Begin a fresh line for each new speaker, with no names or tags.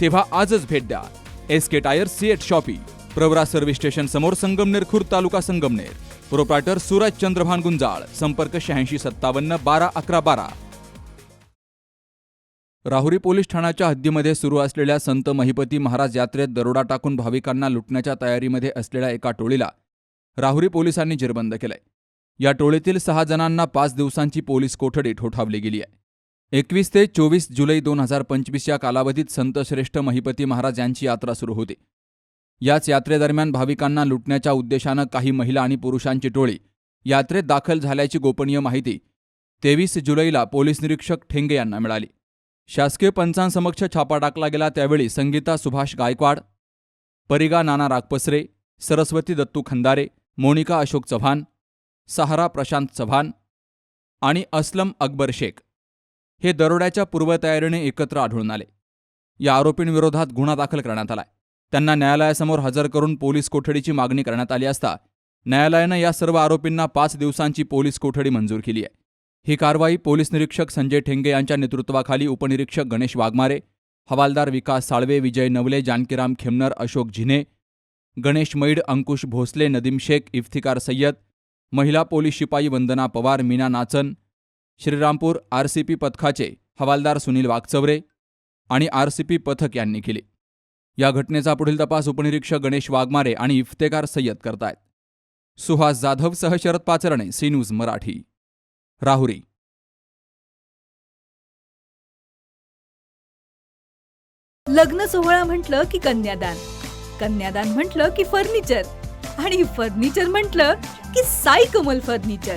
तेव्हा आजच भेट द्या. S K tyre CEAT shoppy Pravara service station समोर संगमनेर खुर्द तालुका संगमनेर. प्रोप्रायटर सूरज चंद्रभान गुंजाळ संपर्क शहाऐंशी सत्तावन्न बारा अकरा बारा. राहुरी पोलीस ठाण्याच्या हद्दीमध्ये सुरू असलेल्या संत महिपती महाराज यात्रेत दरोडा टाकून भाविकांना लुटण्याच्या तयारीमध्ये असलेल्या एका टोळीला राहुरी पोलिसांनी जेरबंद केलंय. या टोळीतील सहा जणांना पाच दिवसांची पोलीस कोठडी ठोठावली गेली आहे. एकवीस ते चोवीस जुलै दोन हजार पंचवीस या कालावधीत संतश्रेष्ठ महिपती महाराज यांची यात्रा सुरू होती. याच यात्रेदरम्यान भाविकांना लुटण्याच्या उद्देशानं काही महिला आणि पुरुषांची टोळी यात्रेत दाखल झाल्याची गोपनीय माहिती तेवीस जुलैला पोलीस निरीक्षक ठेंगे यांना मिळाली. शासकीय पंचांसमक्ष छापा टाकला गेला त्यावेळी संगीता सुभाष गायकवाड परिगा नाना रागपसरे सरस्वती दत्तू खंदारे मोनिका अशोक चव्हाण सहारा प्रशांत चव्हाण आणि असलम अकबर शेख. हे दरोड्याच्या पूर्वतयारीने एकत्र आढळून आले. या आरोपींविरोधात गुन्हा दाखल करण्यात आलाय. त्यांना न्यायालयासमोर हजर करून पोलीस कोठडीची मागणी करण्यात आली असता न्यायालयानं या सर्व आरोपींना पाच दिवसांची पोलीस कोठडी मंजूर केली आहे. ही कारवाई पोलीस निरीक्षक संजय ठेंगे यांच्या नेतृत्वाखाली उपनिरीक्षक गणेश वाघमारे हवालदार विकास साळवे विजय नवले जानकीराम खेमनर अशोक झिने गणेश मैड अंकुश भोसले नदीम शेख इफ्तिकार सय्यद महिला पोलीस शिपाई वंदना पवार मीना नाचन श्रीरामपूर आरसीपी पथकाचे हवालदार सुनील वाघचवरे आणि आरसीपी पथक यांनी केली. या घटनेचा पुढील तपास उपनिरीक्षक गणेश वाघमारे आणि इफ्तेकार सय्यद करतायत. सुहास जाधवसह शरद पाचरणे सी न्यूज मराठी. राहुरी.
लग्न सोहळा म्हटलं की कन्यादान. कन्यादान म्हटलं की फर्निचर. आणि फर्निचर म्हटलं की साई कमल फर्निचर.